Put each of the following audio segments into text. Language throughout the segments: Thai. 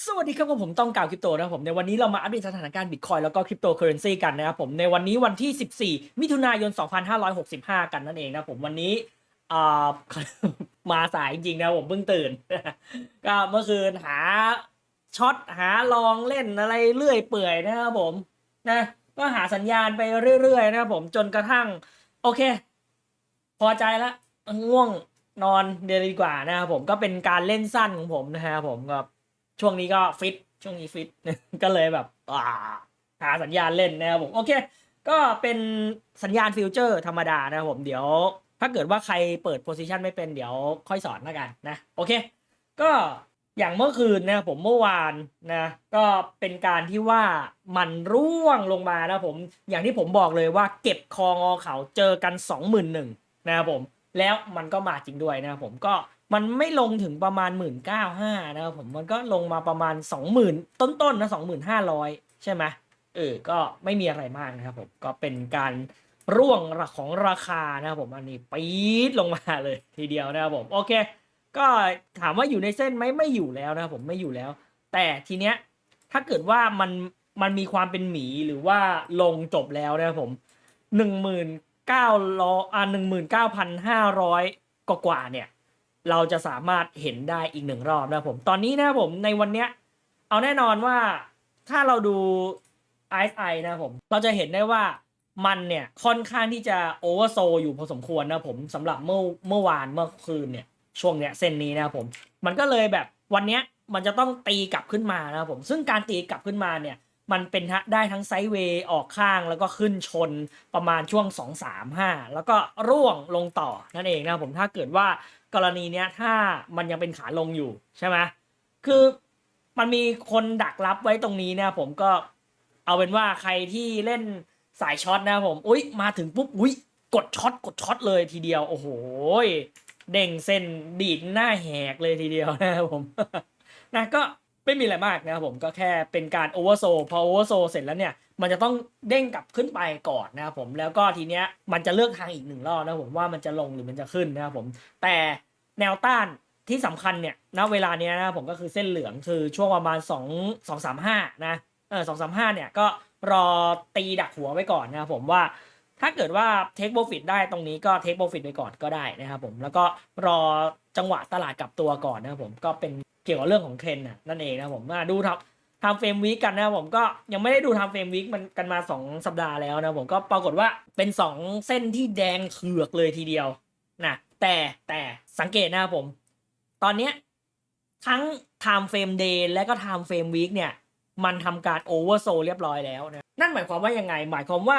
สวัสดีครับผมต้องกล่าวคริปโตนะครับผมในวันนี้เรามาอัปเดตสถานการณ์บิตคอยแล้วก็คริปโตเคอเรนซีกันนะครับผมในวันนี้วันที่ 14 มิถุนายน 2565 กันนั่นเองนะผมวันนี้มาสายจริงนะผมเพิ่งตื่น ก็เมื่อคืนหาช็อตหาลองเล่นอะไรเรื่อยเปื่อยนะครับผมนะก็หาสัญญาณไปเรื่อยๆนะครับผมจนกระทั่ง โอเค พอใจละง่วงนอนเดี๋ยวดีกว่านะครับผมก็เป็นการเล่นสั้นของผมนะครับผมก็ ช่วงนี้ก็ฟิตช่วงนี้ฟิตก็เลยแบบอ่าหาสัญญาณเล่นนะครับผมโอเค ก็เป็นสัญญาณฟิวเจอร์ธรรมดานะครับผมเดี๋ยว ถ้าเกิดว่าใครเปิดโพซิชันไม่เป็นเดี๋ยวค่อยสอนแล้วกันนะโอเค ก็อย่างเมื่อคืนนะครับผมเมื่อวานนะก็เป็นการที่ว่ามันร่วงลงมานะผมอย่างที่ผมบอกเลยว่าเก็บคองอเขาเจอกัน 2 1 0 0 0นะครับผมแล้วมันก็มาจริงด้วยนะครับผมก็ มันไม่ลงถึงประมาณ1 9 5 0 0นะครับผมมันก็ลงมาประมาณ20,000ต้นๆนะ25,000ใช่ไหมเออก็ไม่มีอะไรมากนะครับผมก็เป็นการร่วงของราคานะครับผมอันนี้ปี๊ดลงมาเลยทีเดียวนะครับผมโอเค ก็ถามว่าอยู่ในเส้นไหมไม่อยู่แล้วนะครับผมไม่อยู่แล้ว แต่ทีเนี้ยถ้าเกิดว่ามันมันมีความเป็นหมีหรือว่าลงจบแล้วนะครับผมหนึ่งหมื่นเก้าร้อยอ่าหนึ่งหมื่นเก้าพันห้าร้อยกว่าเนี่ย เราจะสามารถเห็นได้อีกหนึ่งรอบนะผม ตอนนี้นะผมในวันเนี้ย เอาแน่นอนว่าถ้าเราดู RSI นะครับผม เราจะเห็นได้ว่ามันเนี่ยค่อนข้างที่จะโอเวอร์โซอยู่พอสมควรนะผมสำหรับเมื่อเมื่อวานเมื่อคืนเนี่ยช่วงเนี้ยเส้นนี้นะผม มันก็เลยแบบวันเนี้ยมันจะต้องตีกลับขึ้นมานะผม ซึ่งการตีกลับขึ้นมาเนี่ย มันเป็นทะได้ทั้งไซด์เวย์ออกข้างแล้วก็ขึ้นชนประมาณช่วง 2 3 5 แล้วก็ร่วงลงต่อนั่นเองนะผมถ้าเกิดว่า กรณีเนี้ยถ้ามันยังเป็นขาลงอยู่ใช่ไหมคือมันมีคนดักรับไว้ตรงนี้นะครับผมก็เอาเป็นว่าใครที่เล่นสายช็อตนะครับผมอุ้ยมาถึงปุ๊บอุ้ยกดช็อตกดช็อตเลยทีเดียวโอ้โหเด้งเส้นดีดหน้าแหกเลยทีเดียวนะครับผมนะก็ไม่มีอะไรมากนะครับผมก็แค่เป็นการโอเวอร์โซพอโอเวอร์โซเสร็จแล้วเนี่ย มันจะต้องเด้งกลับขึ้นไปก่อนนะครับผมแล้วก็ทีเนี้ยมันจะเลือกทางอีกหนึ่งรอบนะผมว่ามันจะลงหรือมันจะขึ้นนะครับผมแต่ แนวต้านที่สำคัญเนี่ยณเวลาเนี้ยนะผมก็คือเส้นเหลืองคือช่วงประมาณ2 2 3 5นะเออ2 3 5เนี่ยก็รอตีดักหัวไว้ก่อนนะครับผมว่าถ้าเกิดว่าเทคโปรฟิตได้ตรงนี้ก็เทคโปรฟิตไปก่อนก็ได้นะครับผมแล้วก็รอจังหวะตลาดกลับตัวก่อนนะครับผมก็เป็นเกี่ยวกับเรื่องของเทรนน่ะนั่นเองนะผมมาดูทับทำเฟรมวีคกันนะครับผมก็ยังไม่ได้ดูทำเฟรมวีคมันกันมา 2 สัปดาห์แล้วนะผมก็ปรากฏว่าเป็น 2 เส้นที่แดงเถือกเลยทีเดียวนะ แต่แต่สังเกตนะครับผม ตอนเนี้ยทั้ง time frame day และก็ time frame week เนี่ย มันทำการ oversold เรียบร้อยแล้วนะ นั่นหมายความว่ายังไง หมายความว่า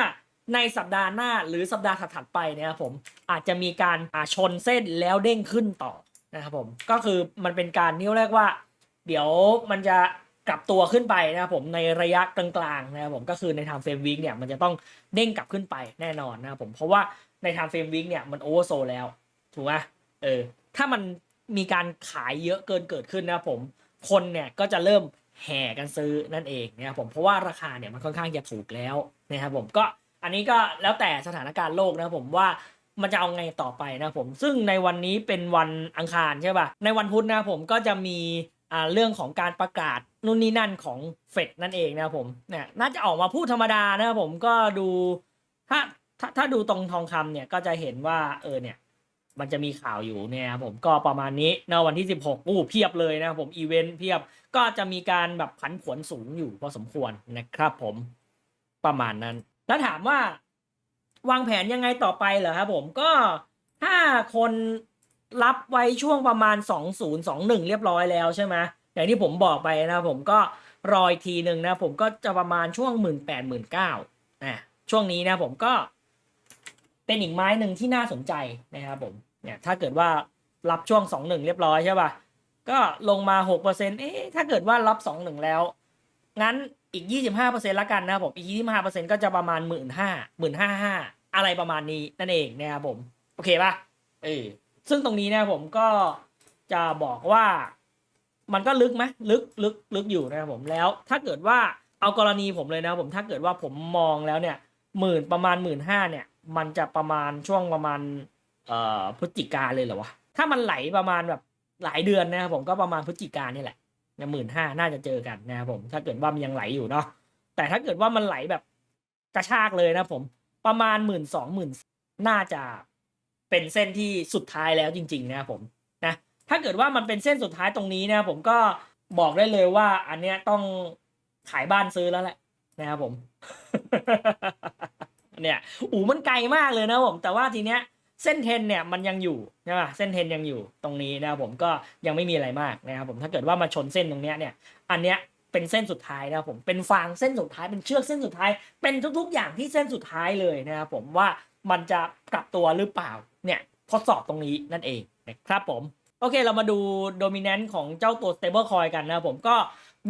ในสัปดาห์หน้าหรือสัปดาห์ถัดไปเนะครับผมอาจจะมีการอาชนเส้นแล้วเด้งขึ้นต่อนะครับผมก็คือมันเป็นการนี่เรียกว่า เดี๋ยวมันจะกลับตัวขึ้นไปนะครับผมในระยะกลางๆนะครับผมก็คือใน time frame week เนี่ยมันจะต้องเด้งกลับขึ้นไปแน่นอนนะครับผมเพราะว่าใน time frame week เนี่ยมัน oversold แล้ว ถูกไหมเออ ถ้ามันมีการขายเยอะเกินเกิดขึ้นนะผม คนเนี่ยก็จะเริ่มแห่กันซื้อนั่นเองนะครับผมเพราะว่าราคาเนี่ยมันค่อนข้างจะถูกแล้วนะครับผมก็อันนี้ก็แล้วแต่สถานการณ์โลกนะครับผมว่ามันจะเอาไงต่อไปนะผมซึ่งในวันนี้เป็นวันอังคารใช่ป่ะในวันพุธนะผมก็จะมีอ่าเรื่องของการประกาศนู่นนี่นั่นของเฟดนั่นเองนะผมเนี่ยน่าจะออกมาพูดธรรมดานะครับผมก็ดูถ้าถ้าถ้าดูตรงทองคำเนี่ยก็จะเห็นว่าเออเนี่ย มันจะมีข่าวอยู่เนี่ยครับผมก็ประมาณนี้นวันที่ 16อู้เพียบเลยนะครับผมอีเวนต์เพียบก็จะมีการแบบผันผวนสูงอยู่พอสมควรนะครับผมประมาณนั้น แล้วถามว่าวางแผนยังไงต่อไปเหรอครับผมก็ถ้าคนรับไว้ช่วงประมาณ 2021 เรียบร้อยแล้วใช่ไหมอย่างที่ผมบอกไปนะผมก็รออีกทีหนึ่งนะผมก็จะประมาณช่วง 1 8 0 0 0 0 9อะช่วงนี้นะผมก็ เป็นอีกไม้หนึ่งที่น่าสนใจนะครับผมเนี่ยถ้าเกิดว่ารับช่วง 2 1 เรียบร้อยใช่ป่ะก็ลงมา6%เอ๊ะถ้าเกิดว่ารับ 2 1 แล้ว งั้นอีก 25%ละกันนะครับผมอีก 25%ก็จะประมาณ 1 5 0 0 0 1 5 5อะไรประมาณนี้นั่นเองนะครับผม โอเคป่ะเออซึ่งตรงนี้นะผมก็จะบอกว่ามันก็ลึกไหมลึกลึกลึกอยู่นะครับผมแล้วถ้าเกิดว่าเอากรณีผมเลยนะผมถ้าเกิดว่าผมมองแล้วเนี่ยหมื่นประมาณหมื่นห้าเนี่ย มันจะประมาณช่วงประมาณเอ่อพฤศจิกาเลยเหรอวะถ้ามันไหลประมาณแบบหลายเดือนนะครับผมก็ประมาณพฤศจิกานี่แหละเนี่ยหมื่นห้าน่าจะเจอกันนะครับผม ถ้าเกิดว่ามันยังไหลอยู่เนาะแต่ถ้าเกิดว่ามันไหลแบบกระชากเลยนะผมประมาณหมื่นสองหมื่นน่าจะเป็นเส้นที่สุดท้ายแล้วจริง ๆ นะครับผมนะถ้าเกิดว่ามันเป็นเส้นสุดท้ายตรงนี้นะผมก็บอกได้เลยว่า อันเนี้ยต้องขายบ้านซื้อแล้วแหละนะครับผม เนี่ยอูมันไกลมากเลยนะผมแต่ว่าทีเนี้ยเส้นเทนเนี่ยมันยังอยู่ใช่ป่ะเส้นเทนยังอยู่ตรงนี้นะครับผมก็ยังไม่มีอะไรมากนะครับผมถ้าเกิดว่ามาชนเส้นตรงเนี้ยเนี่ยอันเนี้ยเป็นเส้นสุดท้ายนะครับผมเป็นฟางเส้นสุดท้ายเป็นเชือกเส้นสุดท้าย เป็นทุกๆอย่างที่เส้นสุดท้ายเลยนะครับผมว่ามันจะกลับตัวหรือเปล่าเนี่ยทดสอบตรงนี้นั่นเองนะครับผมโอเคเรามาดูโดมิเนนต์ของเจ้าตัว stable coin กันนะครับผมก็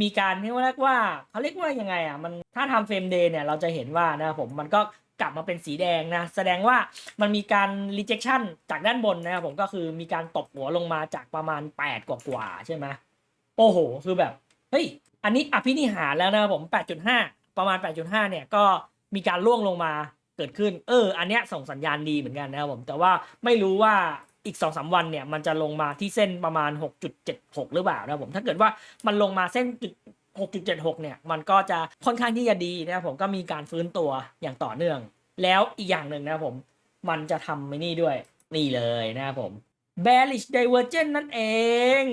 มีการเรียกว่าเขาเรียกว่ายังไงอะมันถ้าทำเฟรมเดย์เนี่ยเราจะเห็นว่านะครับผมมันก็ กลับมาเป็นสีแดงนะ แสดงว่ามันมีการ rejection จากด้านบนนะครับผมก็คือมีการตบหัวลงมาจากประมาณ 8 กว่ากว่าๆใช่ไหมโอ้โห คือแบบ เฮ้ย อันนี้อภินิหารแล้วนะครับผม 8.5 ประมาณ 8.5 เนี่ยก็มีการล่วงลงมาเกิดขึ้น เออ อันเนี้ยส่งสัญญาณดีเหมือนกันนะครับผม แต่ว่าไม่รู้ว่าอีก2อสวันเนี่ยมันจะลงมาที่เส้นประมาณ 6.76 หรือเปล่านะครับผม ถ้าเกิดว่ามันลงมาเส้น 6.76 เนี่ย มันก็จะค่อนข้างที่จะดีนะครับผมก็มีการฟื้นตัวอย่างต่อเนื่อง แล้วอีกอย่างหนึ่งนะครับผม มันจะทำไม่นี่ด้วย นี่เลยนะครับผม bearish divergence นั่นเอง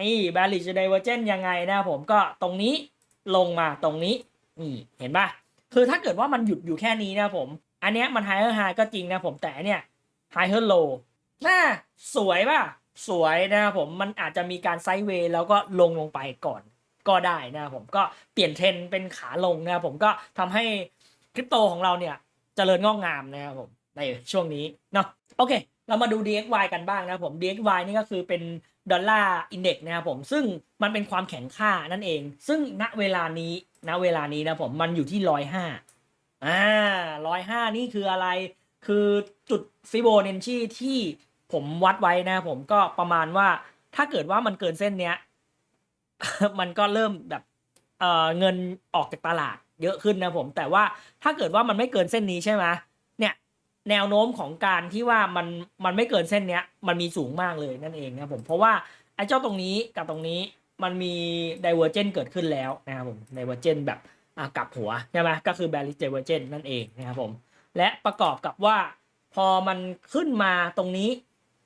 นี่ bearish divergence ยังไงนะครับผมก็ตรงนี้ลงมาตรงนี้ นี่เห็นปะคือถ้าเกิดว่ามันหยุดอยู่แค่นี้นะครับผม อันเนี้ยมัน higher high ก็จริงนะผมแต่เนี้ย higher low น่าสวยป่ะสวยนะครับผมมันอาจจะมีการไซด์เวย์แล้วก็ลงลงไปก่อน ก็ได้นะครับผมก็เปลี่ยนเทรนเป็นขาลงนะครับผมก็ทำให้คริปโตของเราเนี่ยเจริญงอกงามนะครับผมในช่วงนี้เนาะโอเค เรามาดู DXY กันบ้างนะครับผม DXY นี่ก็คือเป็นดอลลาร์อินเด็กนะครับผมซึ่งมันเป็นความแข็งค่านั่นเอง ซึ่งณเวลานี้ณเวลานี้นะผมมันอยู่ที่ร้อยห้าอ่าร้อยห้านี่คืออะไรคือจุดฟิโบนัชชีที่ผมวัดไว้นะผมก็ประมาณว่าถ้าเกิดว่ามันเกินเส้นเนี้ย มันก็เริ่มแบบเอ่อเงินออกจากตลาดเยอะขึ้นนะผม แต่ว่าถ้าเกิดว่ามันไม่เกินเส้นนี้ใช่ไหมเนี่ยแนวโน้มของการที่ว่ามันมันไม่เกินเส้นเนี้ยมันมีสูงมากเลยนั่นเองนะผมเพราะว่าไอ้เจ้าตรงนี้กับตรงนี้มันมี divergence เกิดขึ้นแล้วนะครับผม divergence แบบกลับหัวใช่ไหมก็คือ bearish divergence นั่นเองนะครับผมและประกอบกับว่าพอมันขึ้นมาตรงนี้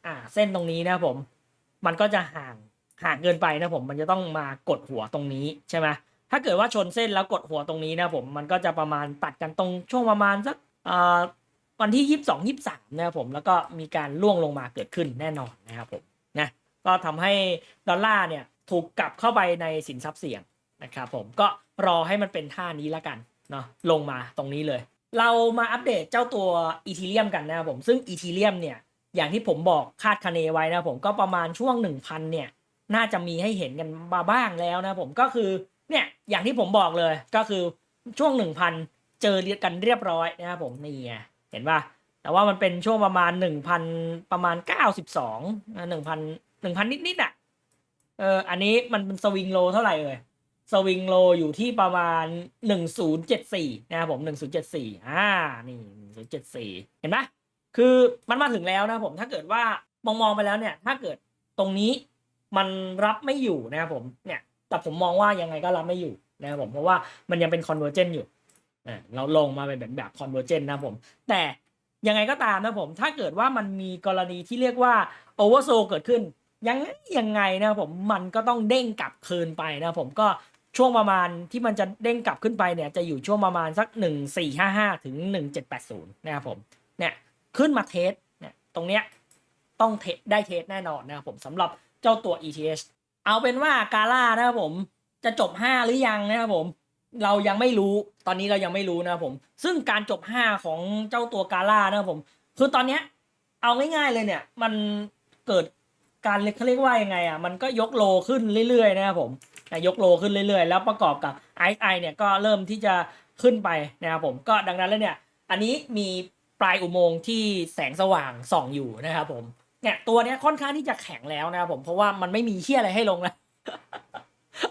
อ่าเส้นตรงนี้นะครับผม มันก็จะห่าง ห่างเกินไปนะผมมันจะต้องมากดหัวตรงนี้ใช่ไหมถ้าเกิดว่าชนเส้นแล้วกดหัวตรงนี้นะผมมันก็จะประมาณตัดกันตรงช่วงประมาณสักวันที่ยี่สิบสองยี่สิบสามนะครับผมแล้วก็มีการล่วงลงมาเกิดขึ้นแน่นอนนะครับผมนะก็ทำให้ดอลลาร์เนี่ยถูกกลับเข้าไปในสินทรัพย์เสี่ยงนะครับผมก็รอให้มันเป็นท่านี้ละกันเนาะลงมาตรงนี้เลย เรามาอัปเดตเจ้าตัวอีทีเรียมกันนะครับผมซึ่งอีทีเรียมเนี่ยอย่างที่ผมบอกคาดคะเนไว้นะผมก็ประมาณช่วง 1,000เนี่ย น่าจะมีให้เห็นกันมาบ้างแล้วนะผมก็คือเนี่ยอย่างที่ผมบอกเลยก็คือช่วง 1,000 เจอเรียกันเรียบร้อยนะครับผมนี่ไงเห็นป่ะแต่ว่ามันเป็นช่วงประมาณ 1,000 ประมาณ 92นะ1,000 1,000 นิดๆอะเอออันนี้มันเป็นสวิงโลเท่าไหร่เอ่ยสวิงโลอยู่ที่ประมาณ 1074 นะครับผม 1074 อ่า นี่ 1074 เห็นไหมคือมันมาถึงแล้วนะผมถ้าเกิดว่ามองมองไปแล้วเนี่ย ถ้าเกิดตรงนี้ มันรับไม่อยู่นะครับผมเนี่ยแต่ผมมองว่ายังไงก็รับไม่อยู่นะครับผมเพราะว่ามันยังเป็นคอนเวอร์เจนอยู่อ่าเราลงมาเป็นแบบแบบคอนเวอร์เจนนะครับผม แต่ยังไงก็ตามนะผมถ้าเกิดว่ามันมีกรณีที่เรียกว่าโอเวอร์โซเกิดขึ้น ยังยังไงนะครับผมมันก็ต้องเด้งกลับคืนไปนะครับผมก็ช่วงประมาณที่มันจะเด้งกลับขึ้นไปเนี่ยจะอยู่ช่วงประมาณสักหนึ่งสี่ห้าห้าถึงหนึ่งเจ็ดแปดศูนย์นะครับผมเนี่ยขึ้นมาเทสเนี่ยตรงเนี้ยต้องเทสได้เทสแน่นอนนะครับผมสำหรับ จ้าตัว ETH เอาเป็นว่ากาล่านะครับผมจะจบ 5 หรือยังนะครับผม เรายังไม่รู้ตอนนี้เรายังไม่รู้นะครับผม ซึ่งการจบ 5 ของเจ้าตัวกาล่านะครับผม คือตอนเนี้ยเอาง่ายๆเลยเนี่ย มันเกิดการเขาเรียกว่ายังไงอะมันก็ยกโลขึ้นเรื่อยๆนะครับผมยกโลขึ้นเรื่อยๆ แล้วประกอบกับ RSI เนี่ยก็เริ่มที่จะขึ้นไปนะครับผมก็ดังนั้นแล้วเนี่ย อันนี้มีปลายอุโมงค์ที่แสงสว่างส่องอยู่นะครับผม เนี่ยตัวเนี้ยค่อนข้างที่จะแข็งแล้วนะครับผมเพราะว่ามันไม่มีเชี่ยอะไรให้ลงแล้ว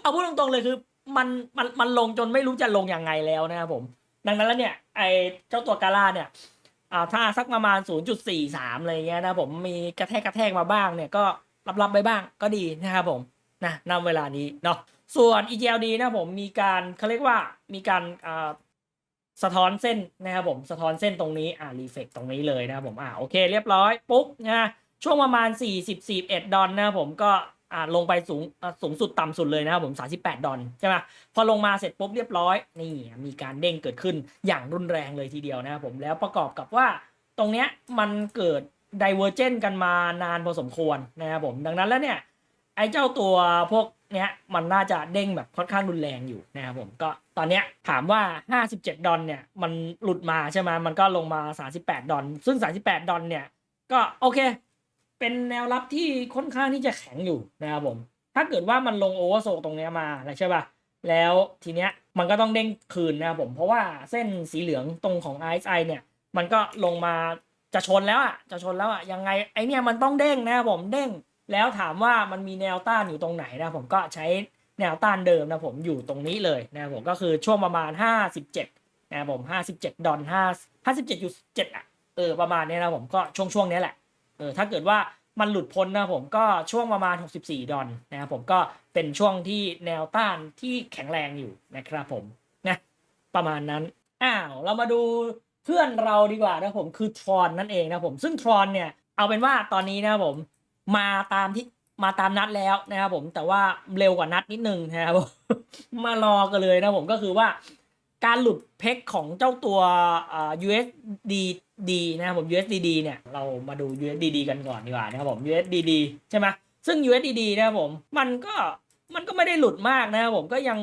เอาพูดตรงๆเลยคือมันมันมันลงจนไม่รู้จะลงยังไงแล้วนะครับผม ดังนั้นแล้วเนี่ยไอเจ้าตัวกาล่าเนี่ยอ่าถ้าสักประมาณ 0.43อะไรเงี้ยนะผมมีกระแทกกระแทกมาบ้างเนี่ยก็รับๆไปบ้างก็ดีนะครับผมนะณเวลานี้เนาะส่วน EGLD นะผมมีการเขาเรียกว่ามีการอ่าสะท้อนเส้นนะครับผมสะท้อนเส้นตรงนี้อ่ารีเฟกตรงนี้เลยนะครับผมอ่าโอเคเรียบร้อยปุ๊บนะ ช่วงประมาณ 40 41ดอลนะครับผมก็อ่าลงไปสูงสูงสุดต่ำสุดเลยนะครับผม 38 ดอลใช่ไหมพอลงมาเสร็จปุ๊บเรียบร้อย นี่มีการเด้งเกิดขึ้นอย่างรุนแรงเลยทีเดียวนะครับผมแล้วประกอบกับว่าตรงเนี้ยมันเกิดดิเวอร์เจนกันมานานพอสมควรนะครับผมดังนั้นแล้วเนี่ยไอ้เจ้าตัวพวกเนี้ยมันน่าจะเด้งแบบค่อนข้างรุนแรงอยู่นะครับผมก็ตอนเนี้ยถามว่า 57 ดอลเนี่ยมันหลุดมาใช่ไหมมันก็ลงมา 38 ดอลซึ่ง 38 ดอลเนี่ยก็โอเค เป็นแนวรับที่ค่อนข้างที่จะแข็งอยู่นะครับผม ถ้าเกิดว่ามันลงโอเวอร์โซตรงนี้มาแล้วใช่ป่ะ แล้วทีเนี้ยมันก็ต้องเด้งคืนนะครับผม เพราะว่าเส้นสีเหลืองตรงของ RSI เนี่ย มันก็ลงมาจะชนแล้วอะ จะชนแล้วอะ ยังไงไอเนี่ยมันต้องเด้งนะครับผมเด้ง แล้วถามว่ามันมีแนวต้านอยู่ตรงไหนนะผมก็ใช้แนวต้านเดิมนะผมอยู่ตรงนี้เลยนะผมก็คือช่วงประมาณ 57นะครับผม 57 ดอล5 57.7อะเออประมาณนี้นะผมก็ช่วงช่วงนี้แหละ เออถ้าเกิดว่ามันหลุดพ้นนะผมก็ช่วงประมาณ 64 ดอลนะครับผมก็เป็นช่วงที่แนวต้านที่แข็งแรงอยู่นะครับผมนะประมาณนั้นอ้าวเรามาดูเพื่อนเราดีกว่านะผมคือทรอนนั่นเองนะผมซึ่งทรอนเนี่ยเอาเป็นว่าตอนนี้นะผมมาตามที่มาตามนัดแล้วนะครับผมแต่ว่าเร็วกว่านัดนิดนึงนะครับผมมารอกันเลยนะผมก็คือว่า การหลุดเพกของเจ้าตัว USDD นะครับผม USDD เนี่ยเรามาดู USDD กันก่อนดีกว่านะครับผม USDD ใช่ไหมซึ่ง USDD นะครับผมมันก็มันก็ไม่ได้หลุดมากนะครับผมก็ยัง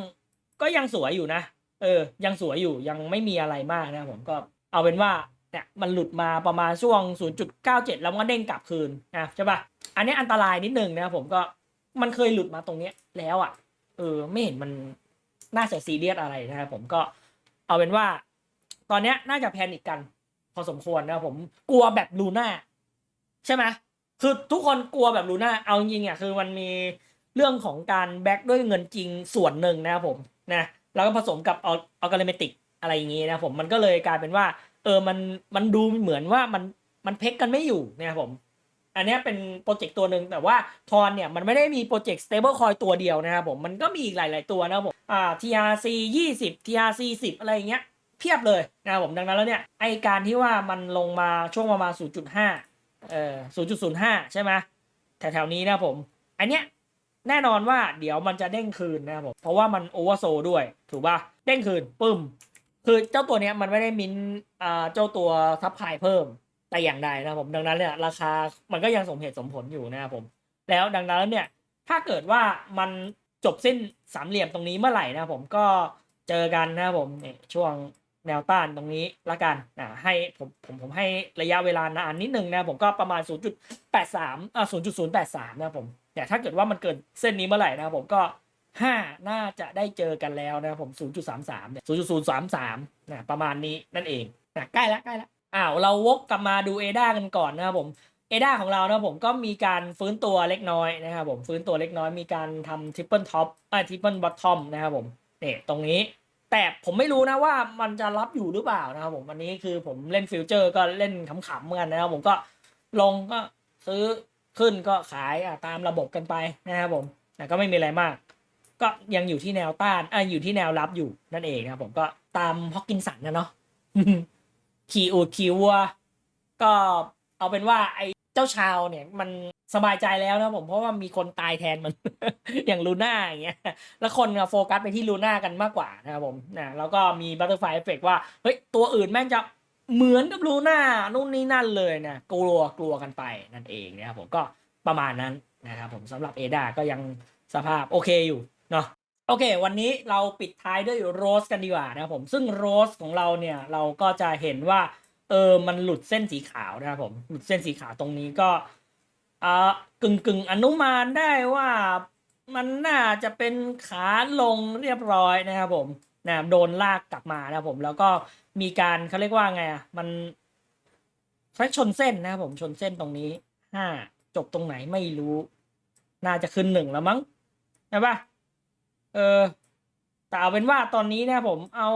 ก็ยังสวยอยู่นะ เออ ยังสวยอยู่ยังไม่มีอะไรมากนะครับผมก็เอาเป็นว่าเนี่ยมันหลุดมาประมาณช่วง 0.97 แล้วมันก็เด้งกลับคืนนะใช่ปะอันนี้อันตรายนิดนึงนะครับผมก็มันเคยหลุดมาตรงเนี้ยแล้วอะเออไม่เห็นมันน่าจะซีเรียสอะไรนะครับผมก็ เอาเป็นว่า ตอนเนี้ยน่าจะแพนิคกัน พอสมควรนะครับผมกลัวแบบลูน่าใช่ไหมคือทุกคนกลัวแบบลูน่าเอาจริงๆอะคือมันมีเรื่องของการแบ็กด้วยเงินจริงส่วนหนึ่งนะครับผมนะแล้วก็ผสมกับเอัลอัลกอริเมติกอะไรอย่างงี้นะผมมันก็เลยกลายเป็นว่า เออมันมันดูเหมือนว่ามันมันเพกกันไม่อยู่นะครับผม อันนี้เป็นโปรเจกต์ตัวหนึ่งแต่ว่าทอนเนี่ยมันไม่ได้มีโปรเจกต์ stable coin ตัวเดียวนะครับผมมันก็มีอีกหลาย ๆ ตัวนะครับผมอ่า TRC 20 TRC 10 อะไรอย่างเงี้ยเพียบเลยนะครับผมดังนั้นแล้วเนี่ยไอการที่ว่ามันลงมาช่วงประมาณ 0.5เอ่อ0.05 ใช่ไหมแถวๆนี้นะผมอันเนี้ยแน่นอนว่าเดี๋ยวมันจะเด้งคืนนะครับผมเพราะว่ามันโอเวอร์โซด้วยถูกป่ะเด้งคืนปึ้มคือเจ้าตัวเนี้ยมันไม่ได้มินอ่าเจ้าตัวซับไพเพิ่ม แต่อย่างใดนะครับผมดังนั้นเนี่ยราคามันก็ยังสมเหตุสมผลอยู่นะครับผม แล้วดังนั้นเนี่ยถ้าเกิดว่ามันจบสิ้นสามเหลี่ยมตรงนี้เมื่อไหร่นะครับผมก็เจอกันนะครับผมช่วงแนวต้านตรงนี้ละกันอ่าให้ผมผมผมให้ระยะเวลานานนิดนึงนะครับผมก็ประมาณ 0.83อ่า0.083 นะครับผมเนี่ยถ้าเกิดว่ามันเกินเส้นนี้เมื่อไหร่นะครับผมก็ 5 น่าจะได้เจอกันแล้วนะครับผม 0.33เนี่ย0.033นะประมาณนี้นั่นเองนะใกล้ละใกล้ละ อ้าวเราวกกลับมาดูเอดากันก่อนนะครับผมเอดาของเรานะผมก็มีการฟื้นตัวเล็กน้อยนะครับผมฟื้นตัวเล็กน้อยมีการทำทริปเปิลท็อปไอ้ทริปเปิลบอททอมนะครับผมเนี่ยตรงนี้ แต่ผมไม่รู้นะว่ามันจะรับอยู่หรือเปล่านะครับผมวันนี้คือผมเล่นฟิวเจอร์ก็เล่นขำๆเหมือนกันนะครับผมก็ลงก็ซื้อขึ้นก็ขายอะตามระบบกันไปนะครับผมแต่ก็ไม่มีอะไรมาก ก็ยังอยู่ที่แนวต้านอ่าอยู่ที่แนวรับอยู่นั่นเองนะครับผมก็ตามฮอกกินสันนะเนาะ ขี่อูดขี่วัว ก็เอาเป็นว่าไอ้เจ้าชาวเนี่ยมันสบายใจแล้วนะผมเพราะว่ามีคนตายแทนมัน อย่างลูน่าอย่างเงี้ยแล้วคนโฟกัสไปที่ลูน่ากันมากกว่านะครับผมนะแล้วก็มีบัตเตอร์ไฟเอฟเฟกว่าเฮ้ยตัวอื่นแม่งจะเหมือนกับลูน่านู่นนี่นั่นเลยนะกลัวกลัวกันไปนั่นเองนะครับผมก็ประมาณนั้นนะครับผมสำหรับเอดาก็ยังสภาพโอเคอยู่เนาะ โอเค วันนี้เราปิดท้ายด้วยโรสกันดีกว่านะครับผม ซึ่งโรสของเราเนี่ยเราก็จะเห็นว่า เออมันหลุดเส้นสีขาวนะครับผม หลุดเส้นสีขาวตรงนี้ก็อ่ากึ่งกึ่งอนุมานได้ว่ามันน่าจะเป็นขาลงเรียบร้อยนะครับผมนะโดนลากกลับมานะครับผม แล้วก็มีการเขาเรียกว่าไงอะมันใช้ชนเส้นนะครับผมชนเส้นตรงนี้ห้าจบตรงไหนไม่รู้ น่าจะขึ้นหนึ่งแล้วมั้งใช่ปะ เออแต่เอาเป็นว่าตอนนี้นะผมเอา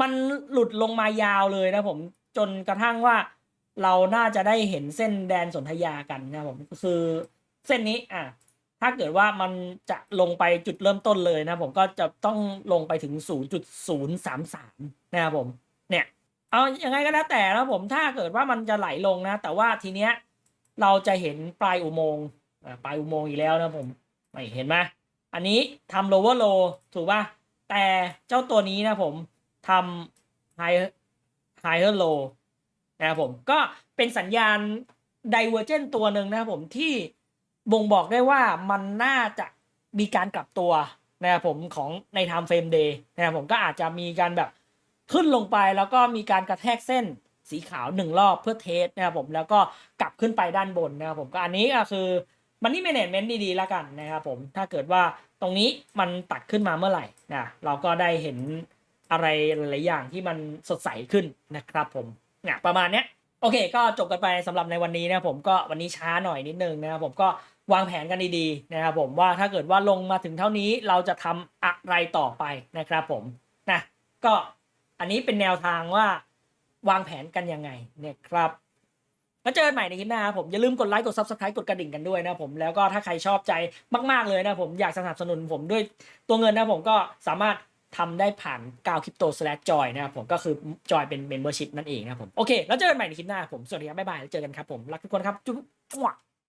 มันหลุดลงมายาวเลยนะผมจนกระทั่งว่าเราน่าจะได้เห็นเส้นแดนสนธยากันนะผมคือเส้นนี้อะถ้าเกิดว่ามันจะลงไปจุดเริ่มต้นเลยนะผมก็จะต้องลงไปถึง 0.033 นะครับผม เนี่ย เอายังไงก็แล้วแต่นะผมถ้าเกิดว่ามันจะไหลลงนะ แต่ว่าทีเนี้ยเราจะเห็นปลายอุโมงค์ปลายอุโมงค์อีกแล้วนะผมไม่เห็นไหม อันนี้ทำ lower low ถูกป่ะ แต่เจ้าตัวนี้นะผมทำ high higher low นะครับผมก็เป็นสัญญาณ divergent ตัวหนึ่งนะครับผมที่บ่งบอกได้ว่ามันน่าจะมีการกลับตัวนะครับผมของใน time frame day นะครับผมก็อาจจะมีการแบบขึ้นลงไปแล้วก็มีการกระแทกเส้นสีขาวหนึ่งรอบเพื่อเทสนะครับผมแล้วก็กลับขึ้นไปด้านบนนะครับผมก็อันนี้ก็คือมันนี่ management ดีๆแล้วกันนะครับผมถ้าเกิดว่า ตรงนี้มันตัดขึ้นมาเมื่อไหร่นะเราก็ได้เห็นอะไรหลายอย่างที่มันสดใสขึ้นนะครับผมนี่ยประมาณเนี้ยโอเค ก็จบกันไปสำหรับในวันนี้นะผมก็วันนี้ช้าหน่อยนิดนึงนะครับผมก็วางแผนกันดีๆนะครับผมว่าถ้าเกิดว่าลงมาถึงเท่านี้เราจะทำอะไรต่อไปนะครับผมนะก็อันนี้เป็นแนวทางว่าวางแผนกันยังไงเนี่ยครับ แล้วเจอกันใหม่ในคลิปหน้าครับผมอย่าลืมกดไลค์กด subscribe กดกระดิ่งกันด้วยนะผมแล้วก็ถ้าใครชอบใจมาก ๆเลยนะผมอยากสนับสนุนผมด้วยตัวเงินนะผมก็สามารถทำได้ผ่านกาวคริปโต slash joy นะครับผมก็คือจอยเป็น membership นั่นเองนะครับผมโอเค แล้วเจอกันใหม่ในคลิปหน้าผมสวัสดีครับบ๊ายบายแล้วเจอกันครับผมรักทุกคนครับจุ๊บ